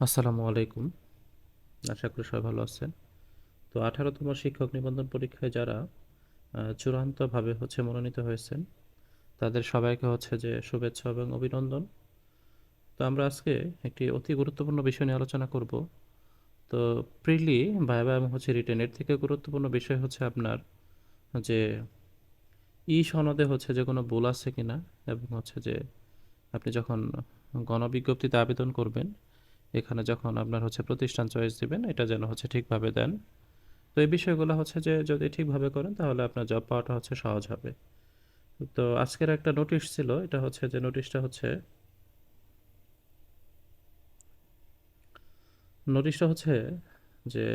আসসালামু আলাইকুম। আশা করি সবাই ভালো আছেন। তো আঠারোতম শিক্ষক নিবন্ধন পরীক্ষায় যারা চূড়ান্তভাবে হচ্ছে মনোনীত হয়েছেন, তাদের সবাইকে হচ্ছে যে শুভেচ্ছা এবং অভিনন্দন। তো আমরা আজকে একটি অতি গুরুত্বপূর্ণ বিষয় নিয়ে আলোচনা করব। তো প্রিলি, ভাইবা এবং হচ্ছে রিটেনের থেকে গুরুত্বপূর্ণ বিষয় হচ্ছে আপনার যে ই সনদে হচ্ছে যে কোনো ভুল আছে কিনা এবং হচ্ছে যে আপনি যখন গণবিজ্ঞপ্তিতে আবেদন করবেন এখানে যখন আপনার হচ্ছে প্রতিষ্ঠান চয়েস দিবেন, এটা যেন হচ্ছে ঠিকভাবে দেন। তো এই বিষয়গুলো হচ্ছে যে যদি ঠিকভাবে করেন, তাহলে আপনার জব পাওয়াটা হচ্ছে সহজ হবে। তো আজকের একটা নোটিশ ছিল, এটা হচ্ছে যে নোটিশটা হচ্ছে নোটিশটা হচ্ছে যে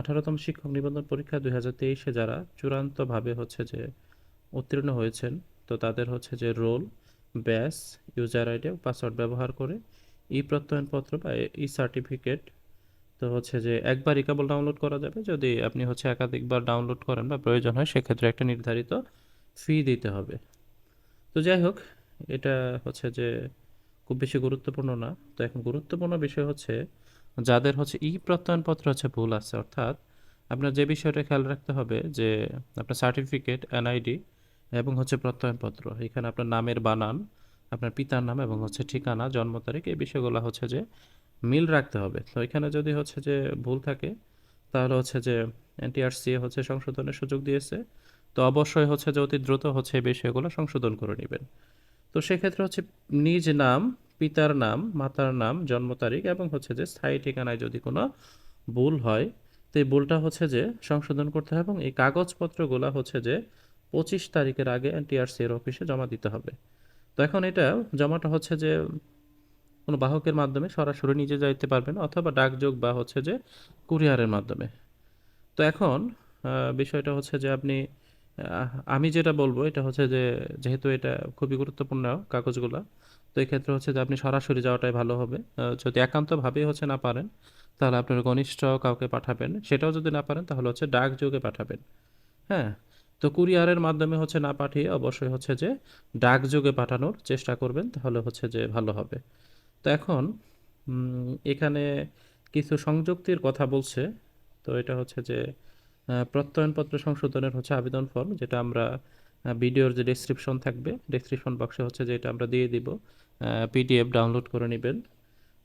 আঠারোতম শিক্ষক নিবন্ধন পরীক্ষা দুই হাজার তেইশে যারা চূড়ান্তভাবে হচ্ছে যে উত্তীর্ণ হয়েছেন, তো তাদের হচ্ছে যে রোল ব্যাস ইউজার আইডি পাসওয়ার্ড ব্যবহার করে ই প্রত্যয়নপত্র বা ই সার্টিফিকেট তো হচ্ছে যে একবারই কেবল ডাউনলোড করা যাবে। যদি আপনি হচ্ছে একাধিকবার ডাউনলোড করেন বা প্রয়োজন হয়, সেক্ষেত্রে একটা নির্ধারিত ফি দিতে হবে। তো যাই হোক, এটা হচ্ছে যে খুব বেশি গুরুত্বপূর্ণ না। তো এখন গুরুত্বপূর্ণ বিষয় হচ্ছে, যাদের হচ্ছে ই প্রত্যয়নপত্র হচ্ছে ভুল আছে, অর্থাৎ আপনার যে বিষয়টা খেয়াল রাখতে হবে যে আপনার সার্টিফিকেট এনআইডি এবং হচ্ছে প্রত্যয়নপত্র। এখানে আপনার নামের বানান আপনার পিতার নাম এবং হচ্ছে ঠিকানা, জন্ম তারিখ, এই বিষয়গুলো হচ্ছে যে মিল রাখতে হবে। তো এখানে যদি হচ্ছে যে ভুল থাকে, তাহলে হচ্ছে যে এনটিআরসি হচ্ছে সংশোধনের সুযোগ দিয়েছে। তো অবশ্যই হচ্ছে যে অতি দ্রুত হচ্ছে এই বিষয়গুলো সংশোধন করে নেবেন। তো সেক্ষেত্রে হচ্ছে নিজ নাম, পিতার নাম, মাতার নাম, জন্ম তারিখ এবং হচ্ছে যে স্থায়ী ঠিকানায় যদি কোনো ভুল হয়, তো এই ভুলটা হচ্ছে যে সংশোধন করতে হবে এবং এই কাগজপত্রগুলো হচ্ছে যে পঁচিশ তারিখের আগে এনটিআরসি এর অফিসে জমা দিতে হবে। তো এখন এটা জমাটা হচ্ছে যে কোনো বাহকের মাধ্যমে সরাসরি নিজে যাইতে পারবেন অথবা ডাকযোগ বা হচ্ছে যে কুরিয়ারের মাধ্যমে। তো এখন বিষয়টা হচ্ছে যে আপনি আমি যেটা বলব এটা হচ্ছে যে যেহেতু এটা খুবই গুরুত্বপূর্ণ কাগজগুলো, তো এই ক্ষেত্রে হচ্ছে যে আপনি সরাসরি যাওয়াটাই ভালো হবে। যদি একান্তভাবেই হচ্ছে না পারেন, তাহলে আপনার ঘনিষ্ঠ কাউকে পাঠাবেন, সেটাও যদি না পারেন তাহলে হচ্ছে ডাকযোগে পাঠাবেন। হ্যাঁ? তো কুরিয়ারের মাধ্যমে হচ্ছে না পাঠিয়ে অবশ্যই হচ্ছে যে ডাকযোগে পাঠানোর চেষ্টা করবেন, তাহলে হচ্ছে যে ভালো হবে। তো এখন এখানে কিছু সংযুক্তির কথা বলছে। তো এটা হচ্ছে যে প্রত্যয়নপত্র সংশোধনের হচ্ছে আবেদন ফর্ম, যেটা আমরা ভিডিওর যে ডেসক্রিপশন থাকবে ডেসক্রিপশন বক্সে হচ্ছে যে এটা আমরা দিয়ে দিব পিডিএফ ডাউনলোড করে নেবেন।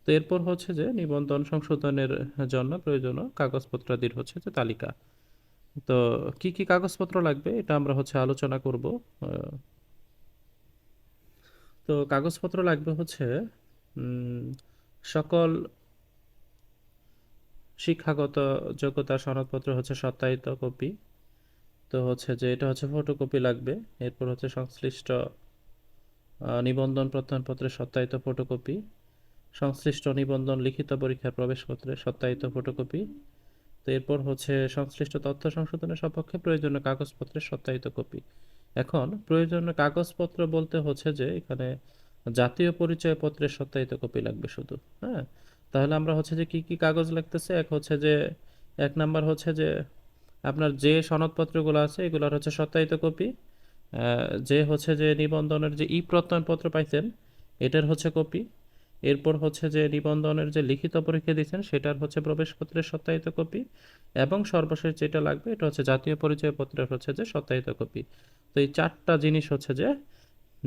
তো এরপর হচ্ছে যে নিবন্ধন সংশোধনের জন্য প্রয়োজনীয় কাগজপত্রাদির হচ্ছে যে তালিকা। তো কি কি কাগজপত্র লাগবে? এটা আমরা হচ্ছে আলোচনা করব। তো কাগজপত্র লাগবে হচ্ছে সকল শিক্ষাগত যোগ্যতা সনদপত্র হচ্ছে সত্যায়িত কপি। তো হচ্ছে যে এটা হচ্ছে ফটোকপি লাগবে। এরপর হচ্ছে সংশ্লিষ্ট নিবন্ধন প্রত্যয়নপত্রের সত্যায়িত ফটোকপি সংশ্লিষ্ট নিবন্ধন লিখিত পরীক্ষার প্রবেশপত্রের সত্যায়িত ফটোকপি তো এরপর হচ্ছে সংশ্লিষ্ট তথ্য সংশোধনের সপক্ষে প্রয়োজনীয় কাগজপত্রের সত্যায়িত কপি। এখন প্রয়োজনীয় কাগজপত্র বলতে হচ্ছে যে এখানে জাতীয় পরিচয়পত্রের সত্যায়িত কপি লাগবে শুধু হ্যাঁ? তাহলে আমরা হচ্ছে যে কি কি কাগজ লাগতেছে? এক হচ্ছে যে, এক নাম্বার হচ্ছে যে আপনার যে সনদপত্রগুলো আছে এগুলোর হচ্ছে সত্যায়িত কপি যে হচ্ছে যে নিবন্ধনের যে ই প্রত্যয়নপত্র পাইছেন, এটার হচ্ছে কপি। এরপর হচ্ছে যে নিবন্ধনের যে লিখিত পরীক্ষা দিয়েছেন, সেটার হচ্ছে প্রবেশপত্রের সত্যায়িত কপি এবং সর্বশেষ যেটা লাগবে, এটা হচ্ছে জাতীয় পরিচয়পত্রের হচ্ছে যে সত্যায়িত কপি। তো এই চারটা জিনিস হচ্ছে যে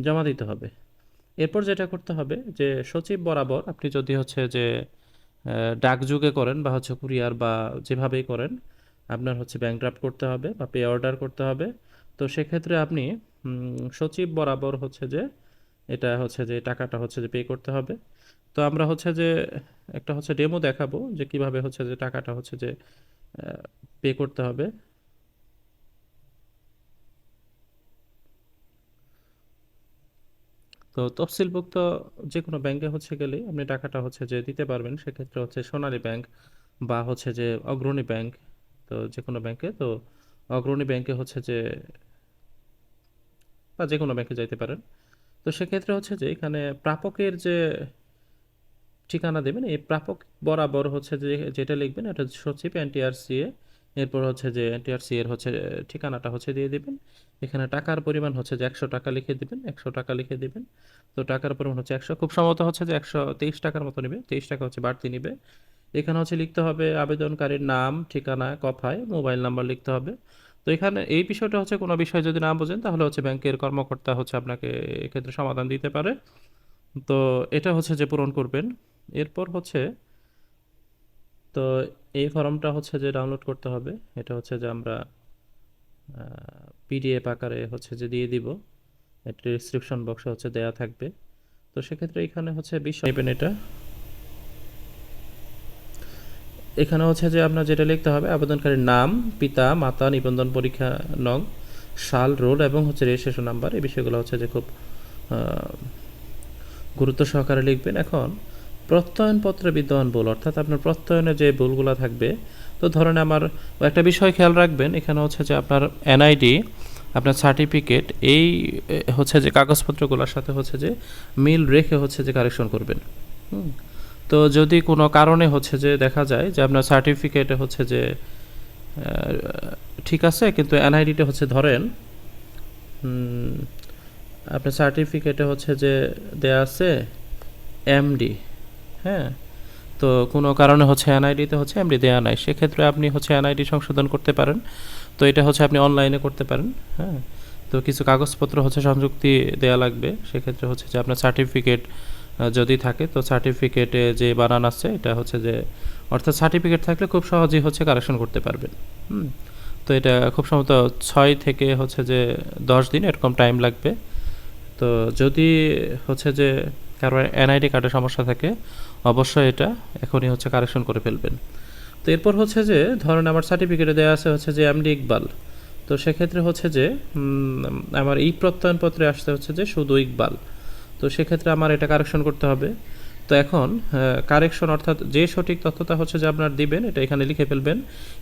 জমা দিতে হবে। এরপর যেটা করতে হবে যে সচিব বরাবর আপনি যদি হচ্ছে যে ডাকযোগে করেন বা হচ্ছে কুরিয়ার বা যেভাবেই করেন, আপনার হচ্ছে ব্যাংক ড্রাফট করতে হবে বা পে অর্ডার করতে হবে। তো সেক্ষেত্রে আপনি সচিব বরাবর হচ্ছে যে এটা হচ্ছে যে টাকাটা হচ্ছে যে পে করতে হবে। তো আমরা হচ্ছে যে একটা হচ্ছে ডেমো দেখাবো যে কীভাবে হচ্ছে যে টাকাটা হচ্ছে যে পে করতে হবে। তো তফসিলভুক্ত যে কোনো ব্যাংকে হচ্ছে গেলেই আপনি টাকাটা হচ্ছে যে দিতে পারবেন, সেক্ষেত্রে হচ্ছে সোনালী ব্যাংক বা হচ্ছে যে অগ্রণী ব্যাংক তো যে কোনো ব্যাংকে তো অগ্রণী ব্যাংকে হচ্ছে যে বা যে কোনো ব্যাংকে যাইতে পারেন। তো সেক্ষেত্রে হচ্ছে যে এখানে প্রাপকের যে ঠিকানা দেবেন, এই প্রাপক বরাবর হচ্ছে যে যেটা লিখবেন, এটা সচিব এনটিআরসিএ এরপর হচ্ছে যে এনটিআরসি এর হচ্ছে ঠিকানাটা হচ্ছে দিয়ে দিবেন। এখানে টাকার পরিমাণ হচ্ছে যে একশো টাকা লিখে দিবেন, একশো টাকা লিখে দিবেন। তো টাকার পরিমাণ হচ্ছে একশো, খুব সম্ভবত হচ্ছে যে একশো তেইশ টাকার মতো নেবে, তেইশ টাকা হচ্ছে বাড়তি নেবে। এখানে হচ্ছে লিখতে হবে আবেদনকারীর নাম, ঠিকানা কথায় মোবাইল নাম্বার লিখতে হবে। তো এখানে এই বিষয়টা হচ্ছে কোনো বিষয় যদি না বোঝেন, তাহলে হচ্ছে ব্যাংকের কর্মকর্তা হচ্ছে আপনাকে এক্ষেত্রে সমাধান দিতে পারে। তো এটা হচ্ছে যে পূরণ করবেন। এরপর হচ্ছে, তো এই ফর্মটা হচ্ছে যে ডাউনলোড করতে হবে। এটা হচ্ছে যে আমরা পিডিএফ আকারে হচ্ছে যে দিয়ে দিব। এটা ডিসক্রিপশন বক্সে হচ্ছে দেয়া থাকবে। তো সেক্ষেত্রে এখানে হচ্ছে বিষয় নেবেন এটা। এখানে হচ্ছে যে আপনার যেটা লিখতে হবে, আবেদনকারীর নাম, পিতা, মাতা, নিবন্ধন পরীক্ষা নং, সাল, রোল এবং হচ্ছে রেজিস্ট্রেশন নাম্বার এই বিষয়গুলো হচ্ছে যে খুব গুরুত্ব সহকারে লিখবেন। এখন প্রত্যয়নপত্রে বিদ্যমান ভুল, অর্থাৎ আপনার প্রত্যয়নে যে ভুলগুলো থাকবে, তো ধরেন আমার একটা বিষয় খেয়াল রাখবেন, এখানে হচ্ছে যে আপনার এনআইডি আপনার সার্টিফিকেট এই হচ্ছে যে কাগজপত্রগুলোর সাথে হচ্ছে যে মিল রেখে হচ্ছে যে কারেকশন করবেন। হুম। তো যদি কোনো কারণে হচ্ছে যে দেখা যায় যে আপনার সার্টিফিকেটে হচ্ছে যে ঠিক আছে, কিন্তু এনআইডিটা হচ্ছে ধরেন আপনার সার্টিফিকেটে হচ্ছে যে দেয়া আছে এমডি হ্যাঁ? তো কোনো কারণে হচ্ছে এনআইডিতে হচ্ছে এমডি দেওয়া নাই। সেক্ষেত্রে আপনি হচ্ছে এনআইডি সংশোধন করতে পারেন। তো এটা হচ্ছে আপনি অনলাইনে করতে পারেন হ্যাঁ? তো কিছু কাগজপত্র হচ্ছে সংযুক্তি দেওয়া লাগবে। সেক্ষেত্রে হচ্ছে যে আপনার সার্টিফিকেট যদি থাকে, তো সার্টিফিকেটে যে বানান আছে, এটা হচ্ছে যে, অর্থাৎ সার্টিফিকেট থাকলে খুব সহজেই হচ্ছে কারেকশন করতে পারবেন। হুম? তো এটা খুব সম্ভবত ছয় থেকে হচ্ছে যে দশ দিন এরকম টাইম লাগবে। তো যদি হচ্ছে যে কারও এনআইডি কার্ডের সমস্যা থাকে, অবশ্যই এটা এখনই হচ্ছে কারেকশন করে ফেলবেন। তো এরপর হচ্ছে যে, ধরেন আমার সার্টিফিকেটে দেওয়া আছে হচ্ছে যে এমডি ইকবাল তো সেক্ষেত্রে হচ্ছে যে আমার এই প্রত্যয়নপত্রে আসতে হচ্ছে যে শুধু ইকবাল তো সেক্ষেত্রে আমার এটা কারেকশন করতে হবে। তো এখন কারেকশন অর্থাৎ যে সঠিক তথ্যটা হচ্ছে যে আপনার দিবেন, এটা এখানে লিখে ফেলবেন।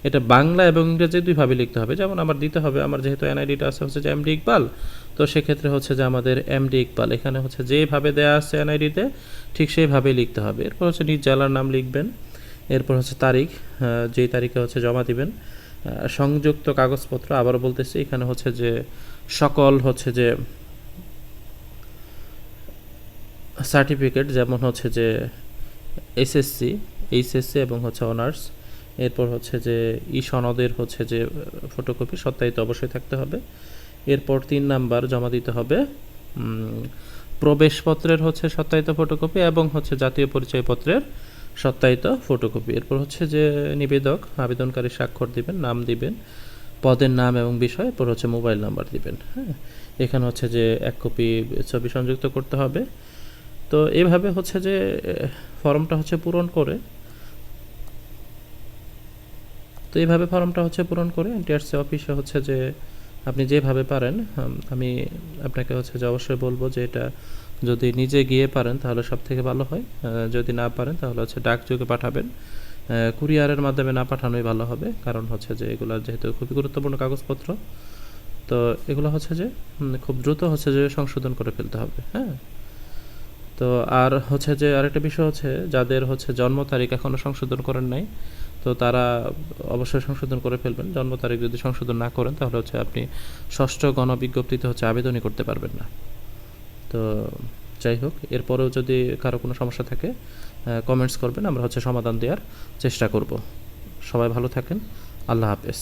এটা বাংলা এবং ইংরেজি দুইভাবে লিখতে হবে। যেমন আমার দিতে হবে, আমার যেহেতু এনআইডিটা আছে, হচ্ছে যে এমডি ইকবাল তো সেক্ষেত্রে হচ্ছে যে আমাদের এমডি ইকবাল এখানে হচ্ছে যেভাবে দেয়া আছে এনআইডিতে ঠিক সেইভাবেই লিখতে হবে। এরপর হচ্ছে নিজ জেলার নাম লিখবেন। এরপর হচ্ছে তারিখ যেই তারিখে হচ্ছে জমা দিবেন। সংযুক্ত কাগজপত্র আবারও বলতেছি, এখানে হচ্ছে যে সকল হচ্ছে যে সার্টিফিকেট যেমন হচ্ছে যে এসএসসি এইচএসসি এবং হচ্ছে অনার্স এরপর হচ্ছে যে ই সনদের হচ্ছে যে ফটোকপি সত্যায়িত অবশ্যই থাকতে হবে। এরপর তিন নাম্বার জমা দিতে হবে প্রবেশপত্রের হচ্ছে সত্যায়িত ফটোকপি এবং হচ্ছে জাতীয় পরিচয়পত্রের সত্যায়িত ফটোকপি এরপর হচ্ছে যে নিবেদক, আবেদনকারী স্বাক্ষর দিবেন, নাম দিবেন, পদের নাম এবং বিষয়, এরপর হচ্ছে মোবাইল নাম্বার দিবেন হ্যাঁ। এখানে হচ্ছে যে এক কপি ছবি সংযুক্ত করতে হবে। তো এভাবে হচ্ছে যে ফর্মটা হচ্ছে পূরণ করে, তো এইভাবে ফর্মটা হচ্ছে পূরণ করে এনটিআরসি অফিসে হচ্ছে যে, আপনি যেভাবে পারেন, আমি আপনাকে হচ্ছে যে অবশ্যই বলব যে এটা যদি নিজে গিয়ে পারেন তাহলে সব থেকে ভালো হয়। যদি না পারেন তাহলে হচ্ছে ডাকযোগে পাঠাবেন। কুরিয়ারের মাধ্যমে না পাঠানোই ভালো হবে, কারণ হচ্ছে যে এগুলো যেহেতু খুবই গুরুত্বপূর্ণ কাগজপত্র, তো এগুলো হচ্ছে যে খুব দ্রুত হচ্ছে যে সংশোধন করে ফেলতে হবে হ্যাঁ? তো আর হচ্ছে যে আরেকটা বিষয় হচ্ছে, যাদের হচ্ছে জন্ম তারিখ এখনও সংশোধন করেন নাই, তো তারা অবশ্যই সংশোধন করে ফেলবেন। জন্ম তারিখ যদি সংশোধন না করেন, তাহলে হচ্ছে আপনি ষষ্ঠ গণবিজ্ঞপ্তিতে হচ্ছে আবেদনই করতে পারবেন না। তো যাই হোক, এরপরেও যদি কারও কোনো সমস্যা থাকে কমেন্টস করবেন, আমরা হচ্ছে সমাধান দেওয়ার চেষ্টা করব। সবাই ভালো থাকেন। আল্লাহ হাফেজ।